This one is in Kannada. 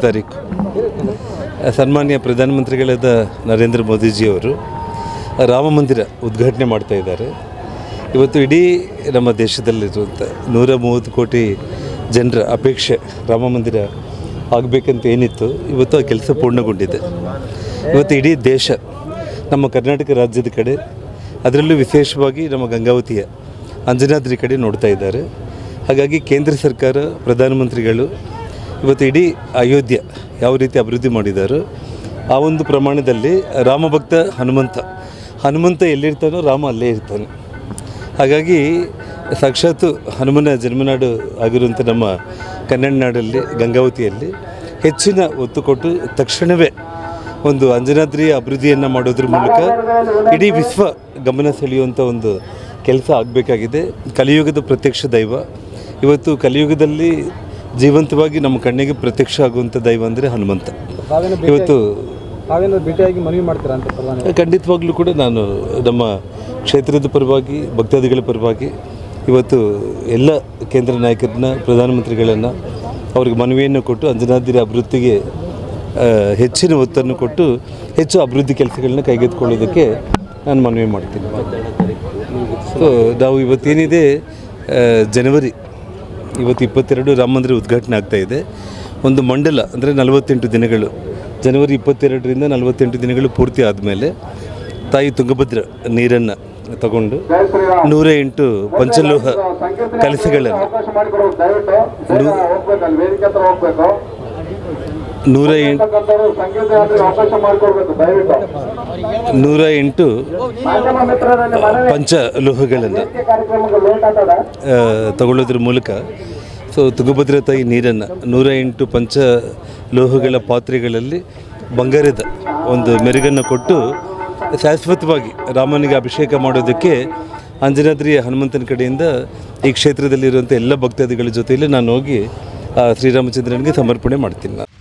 ತಾರೀಕು. ಸನ್ಮಾನ್ಯ ಪ್ರಧಾನಮಂತ್ರಿಗಳಾದ ನರೇಂದ್ರ ಮೋದಿಜಿಯವರು ರಾಮ ಮಂದಿರ ಉದ್ಘಾಟನೆ ಮಾಡ್ತಾ ಇದ್ದಾರೆ. ಇವತ್ತು ಇಡೀ ನಮ್ಮ ದೇಶದಲ್ಲಿರುವಂಥ ನೂರ ಮೂವತ್ತು ಕೋಟಿ ಜನರ ಅಪೇಕ್ಷೆ ರಾಮ ಮಂದಿರ ಆಗಬೇಕಂತ ಏನಿತ್ತು, ಇವತ್ತು ಆ ಕೆಲಸ ಪೂರ್ಣಗೊಂಡಿದೆ. ಇವತ್ತು ಇಡೀ ದೇಶ ನಮ್ಮ ಕರ್ನಾಟಕ ರಾಜ್ಯದ ಕಡೆ, ಅದರಲ್ಲೂ ವಿಶೇಷವಾಗಿ ನಮ್ಮ ಗಂಗಾವತಿಯ ಅಂಜನಾದ್ರಿ ಕಡೆ ನೋಡ್ತಾ ಇದ್ದಾರೆ. ಹಾಗಾಗಿ ಕೇಂದ್ರ ಸರ್ಕಾರ, ಪ್ರಧಾನಮಂತ್ರಿಗಳು ಇವತ್ತು ಇಡೀ ಅಯೋಧ್ಯೆ ಯಾವ ರೀತಿ ಅಭಿವೃದ್ಧಿ ಮಾಡಿದ್ದಾರೋ ಆ ಒಂದು ಪ್ರಮಾಣದಲ್ಲಿ ರಾಮಭಕ್ತ ಹನುಮಂತ ಹನುಮಂತ ಎಲ್ಲಿರ್ತಾನೋ ರಾಮ ಅಲ್ಲೇ ಇರ್ತಾನೆ. ಹಾಗಾಗಿ ಸಾಕ್ಷಾತ್ ಹನುಮನ ಜನ್ಮನಾಡು ಆಗಿರುವಂಥ ನಮ್ಮ ಕನ್ನಡ ನಾಡಲ್ಲಿ, ಗಂಗಾವತಿಯಲ್ಲಿ ಹೆಚ್ಚಿನ ಒತ್ತು ಕೊಟ್ಟು ತಕ್ಷಣವೇ ಒಂದು ಅಂಜನಾದ್ರಿಯ ಅಭಿವೃದ್ಧಿಯನ್ನು ಮಾಡೋದ್ರ ಮೂಲಕ ಇಡೀ ವಿಶ್ವ ಗಮನ ಸೆಳೆಯುವಂಥ ಒಂದು ಕೆಲಸ ಆಗಬೇಕಾಗಿದೆ. ಕಲಿಯುಗದ ಪ್ರತ್ಯಕ್ಷ ದೈವ. ಇವತ್ತು ಕಲಿಯುಗದಲ್ಲಿ ಜೀವಂತವಾಗಿ ನಮ್ಮ ಕಣ್ಣಿಗೆ ಪ್ರತ್ಯಕ್ಷ ಆಗುವಂಥ ದೈವ ಅಂದರೆ ಹನುಮಂತ. ಇವತ್ತು ಭೇಟಿಯಾಗಿ ಮನವಿ ಮಾಡ್ತೀರಾ ಅಂತ ಖಂಡಿತವಾಗ್ಲೂ ಕೂಡ ನಾನು ನಮ್ಮ ಕ್ಷೇತ್ರದ ಪರವಾಗಿ ಭಕ್ತಾದಿಗಳ ಪರವಾಗಿ ಇವತ್ತು ಎಲ್ಲ ಕೇಂದ್ರ ನಾಯಕರನ್ನ ಪ್ರಧಾನಮಂತ್ರಿಗಳನ್ನು ಅವ್ರಿಗೆ ಮನವಿಯನ್ನು ಕೊಟ್ಟು ಅಂಜನಾದ್ರಿ ಅಭಿವೃದ್ಧಿಗೆ ಹೆಚ್ಚಿನ ಒತ್ತನ್ನು ಕೊಟ್ಟು ಹೆಚ್ಚು ಅಭಿವೃದ್ಧಿ ಕೆಲಸಗಳನ್ನ ಕೈಗೆತ್ತಿಕೊಳ್ಳೋದಕ್ಕೆ ನಾನು ಮನವಿ ಮಾಡ್ತೀನಿ. ಸೊ ನಾವು ಇವತ್ತೇನಿದೆ ಜನವರಿ ಇವತ್ತು ಇಪ್ಪತ್ತೆರಡು ರಾಮ ಮಂದಿರ ಉದ್ಘಾಟನೆ ಆಗ್ತಾ ಇದೆ. ಒಂದು ಮಂಡಲ, ಅಂದರೆ ನಲವತ್ತೆಂಟು ದಿನಗಳು, ಜನವರಿ ಇಪ್ಪತ್ತೆರಡರಿಂದ ನಲವತ್ತೆಂಟು ದಿನಗಳು ಪೂರ್ತಿ ಆದಮೇಲೆ ತಾಯಿ ತುಂಗಭದ್ರ ನೀರನ್ನು ತಗೊಂಡು ನೂರ ಎಂಟು ಪಂಚಲೋಹ ಕಲಸಗಳನ್ನು ನೂರ ಎಂಟು ನೂರ ಎಂಟು ಪಂಚ ಆಗ್ತದೆ? ತಗೊಳ್ಳೋದ್ರ ಮೂಲಕ. ಸೊ ತುಂಗಭದ್ರಾ ತಾಯಿ ನೀರನ್ನು ನೂರ ಎಂಟು ಪಂಚ ಲೋಹಗಳ ಪಾತ್ರೆಗಳಲ್ಲಿ ಬಂಗಾರದ ಒಂದು ಮೆರುಗನ್ನು ಕೊಟ್ಟು ಶಾಶ್ವತವಾಗಿ ರಾಮನಿಗೆ ಅಭಿಷೇಕ ಮಾಡೋದಕ್ಕೆ ಅಂಜನಾದ್ರಿ ಹನುಮಂತನ ಕಡೆಯಿಂದ ಈ ಕ್ಷೇತ್ರದಲ್ಲಿರುವಂಥ ಎಲ್ಲ ಭಕ್ತಾದಿಗಳ ಜೊತೆಯಲ್ಲಿ ನಾನು ಹೋಗಿ ಆ ಶ್ರೀರಾಮಚಂದ್ರನಿಗೆ ಸಮರ್ಪಣೆ ಮಾಡ್ತೀನಿ ನಾನು.